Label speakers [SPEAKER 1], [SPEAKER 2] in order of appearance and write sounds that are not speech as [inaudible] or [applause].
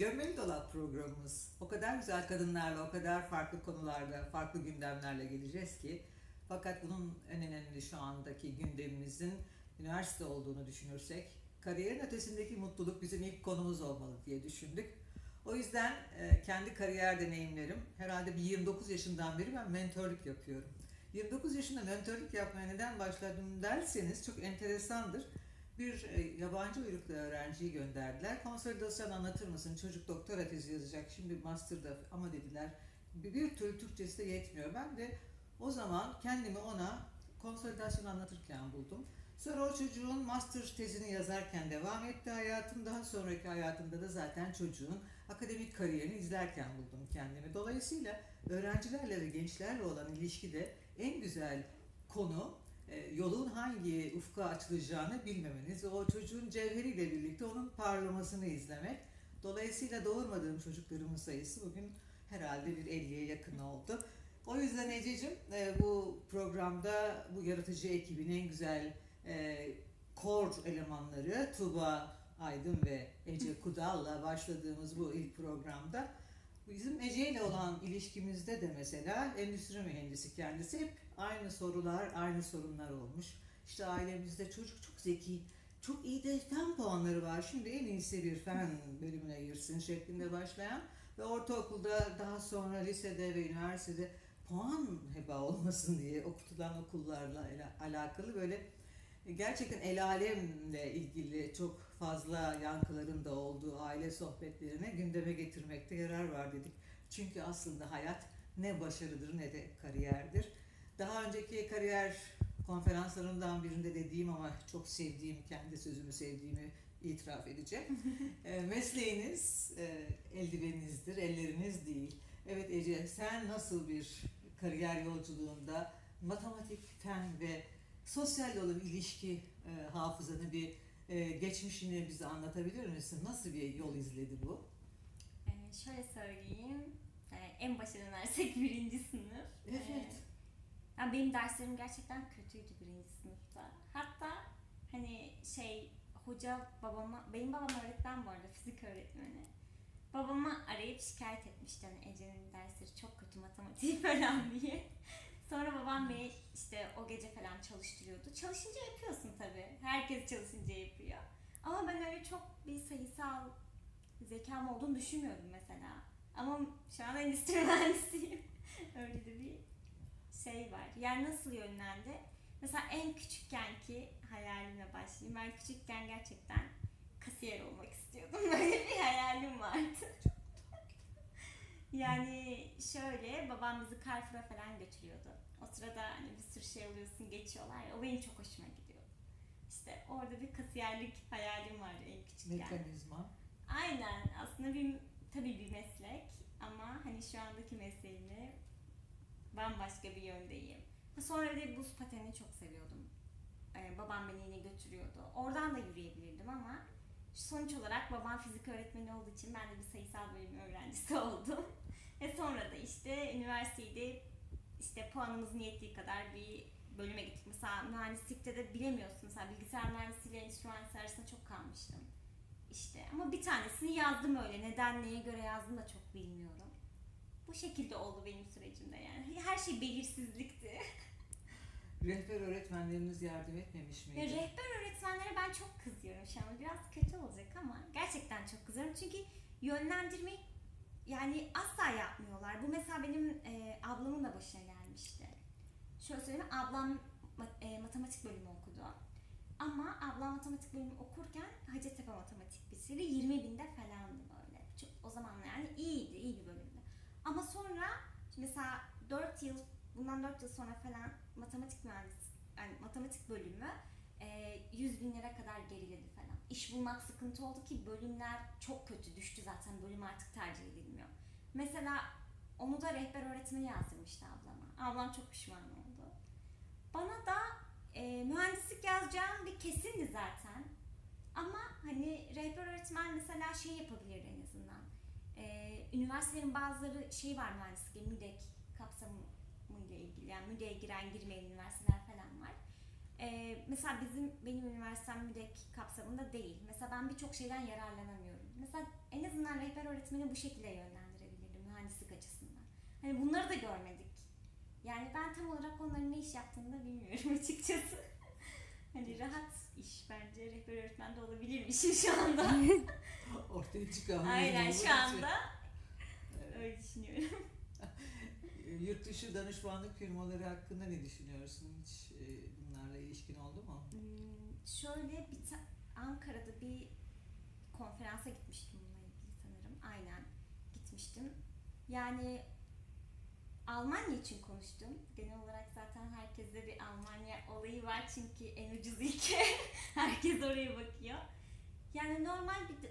[SPEAKER 1] Gömmeli Dolap programımız. O kadar güzel kadınlarla, o kadar farklı konularda, farklı gündemlerle geleceğiz ki. Fakat bunun en önemli şu andaki gündemimizin üniversite olduğunu düşünürsek, kariyerin ötesindeki mutluluk bizim ilk konumuz olmalı diye düşündük. O yüzden e, kendi kariyer deneyimlerim, herhalde bir 29 yaşından beri ben mentörlük yapıyorum. 29 yaşında mentörlük yapmaya neden başladım derseniz çok enteresandır. Bir e, yabancı uyruklu öğrenciyi gönderdiler. Konsolidasyon anlatır mısın? Çocuk doktora tezi yazacak. Şimdi master'da ama dediler bir, türlü Türkçesi de yetmiyor. Ben de o zaman kendimi ona konsolidasyon anlatırken buldum. Sonra o çocuğun master tezini yazarken devam etti hayatım. Daha sonraki hayatımda da zaten çocuğun akademik kariyerini izlerken buldum kendimi. Dolayısıyla öğrencilerle ve gençlerle olan ilişkide en güzel konu yolun hangi ufka açılacağını bilmemeniz o çocuğun cevheriyle birlikte onun parlamasını izlemek. Dolayısıyla doğurmadığım çocuklarımın sayısı bugün herhalde bir 50'ye yakın oldu. O yüzden Ececiğim e, bu programda bu yaratıcı ekibin en güzel e, core elemanları Tuba Aydın ve Ece Kudal'la başladığımız bu ilk programda bizim Ece ile olan ilişkimizde de mesela endüstri mühendisi kendisi hep aynı sorular, aynı sorunlar olmuş. İşte ailemizde çocuk çok zeki, çok iyi de fen puanları var. Şimdi en iyisi bir fen bölümüne girsin şeklinde başlayan ve ortaokulda daha sonra lisede ve üniversitede puan heba olmasın diye okutulan okullarla alakalı böyle gerçekten el alemle ilgili çok fazla yankıların da olduğu aile sohbetlerine gündeme getirmekte yarar var dedik. Çünkü aslında hayat ne başarıdır ne de kariyerdir. Daha önceki kariyer konferanslarından birinde dediğim ama çok sevdiğim, kendi sözümü sevdiğimi itiraf edeceğim. [laughs] e, mesleğiniz e, eldiveninizdir, elleriniz değil. Evet Ece, sen nasıl bir kariyer yolculuğunda matematik, fen ve sosyal olan ilişki e, hafızanı bir e, geçmişini bize anlatabilir misin? Nasıl bir yol izledi bu?
[SPEAKER 2] Ee, şöyle söyleyeyim. Ee, en başa dönersek. Ee, yani benim derslerim gerçekten kötüydü birinci sınıfta. Hatta hani şey hoca babama, benim babam öğretmen bu arada fizik öğretmeni. Babama arayıp şikayet etmişti hani Ece'nin dersleri çok kötü matematik [laughs] falan diye. Sonra babam beni işte o gece falan çalıştırıyordu. Çalışınca yapıyorsun tabii. Herkes çalışınca yapıyor. Ama ben öyle çok bir sayısal zekam olduğunu düşünmüyordum mesela. Ama şu an endüstri [laughs] mühendisiyim. öyle de bir şey var. Yani nasıl yönlendi? Mesela en küçükken ki hayalimle başlayayım. Ben küçükken gerçekten kasiyer olmak istiyordum. [laughs] Böyle bir hayalim vardı. Yani şöyle babam bizi Carrefour'a falan götürüyordu. O sırada hani bir sürü şey alıyorsun geçiyorlar ya o benim çok hoşuma gidiyor. İşte orada bir kasiyerlik hayalim vardı en küçükken.
[SPEAKER 1] Mekanizma.
[SPEAKER 2] Aynen aslında bir tabii bir meslek ama hani şu andaki mesleğimle bambaşka bir yöndeyim. Sonra bir buz patenini çok seviyordum. Ee, babam beni yine götürüyordu. Oradan da yürüyebilirdim ama sonuç olarak babam fizik öğretmeni olduğu için ben de bir sayısal bölüm öğrencisi [laughs] oldum. Ve sonra da işte üniversitede işte puanımızın yettiği kadar bir bölüme gittik. Mesela mühendislikte de bilemiyorsun. Mesela bilgisayar mühendisliğiyle mühendisliği arasında çok kalmıştım. İşte ama bir tanesini yazdım öyle. Neden neye göre yazdım da çok bilmiyorum. Bu şekilde oldu benim sürecimde yani. Her şey belirsizlikti. [laughs]
[SPEAKER 1] Rehber öğretmenleriniz yardım etmemiş miydi?
[SPEAKER 2] Ya rehber öğretmenlere ben çok kızıyorum şu an. Biraz kötü olacak ama gerçekten çok kızıyorum. Çünkü yönlendirmeyi yani asla yapmıyorlar. Bu mesela benim e, ablamın da başına gelmişti. Şöyle söyleyeyim, ablam e, matematik bölümü okudu. Ama ablam matematik bölümü okurken Hacettepe Matematik bitirdi. 20 binde falandı böyle. Çok, o zamanlar yani iyiydi, iyi bir bölümdü. Mesela 4 yıl, bundan 4 yıl sonra falan matematik mühendisi, yani matematik bölümü e, 100 bin lira kadar geriledi falan. İş bulmak sıkıntı oldu ki bölümler çok kötü düştü zaten. Bölüm artık tercih edilmiyor. Mesela onu da rehber öğretmeni yazdırmıştı ablama. Ablam çok pişman oldu. Bana da e, mühendislik yazacağım bir kesindi zaten. Ama hani rehber öğretmen mesela şey yapabilir en azından. E, üniversitelerin bazıları şey var mühendislik, MÜDEK kapsamı ile ilgili. Yani MÜDEK'e giren girmeyen üniversiteler falan var. Ee, mesela bizim benim üniversitem müdek kapsamında değil. Mesela ben birçok şeyden yararlanamıyorum. Mesela en azından rehber öğretmeni bu şekilde yönlendirebilirdi mühendislik açısından. Hani bunları da görmedik. Yani ben tam olarak onların ne iş yaptığını da bilmiyorum [laughs] açıkçası. hani rahat iş bence rehber öğretmen de olabilirmişim şu anda. [laughs]
[SPEAKER 1] Ortaya çıkan
[SPEAKER 2] Aynen şu anda
[SPEAKER 1] Evet.
[SPEAKER 2] öyle düşünüyorum. [laughs]
[SPEAKER 1] Yurt dışı danışmanlık firmaları hakkında ne düşünüyorsun? Hiç e, bunlarla ilişkin oldu mu?
[SPEAKER 2] Hmm, şöyle bir Ankara'da bir konferansa gitmiştim bununla ilgili sanırım. Aynen gitmiştim. Yani Almanya için konuştum. Genel olarak zaten herkeste bir Almanya olayı var çünkü en ucuz ülke. [laughs] Herkes oraya bakıyor. Yani normal bir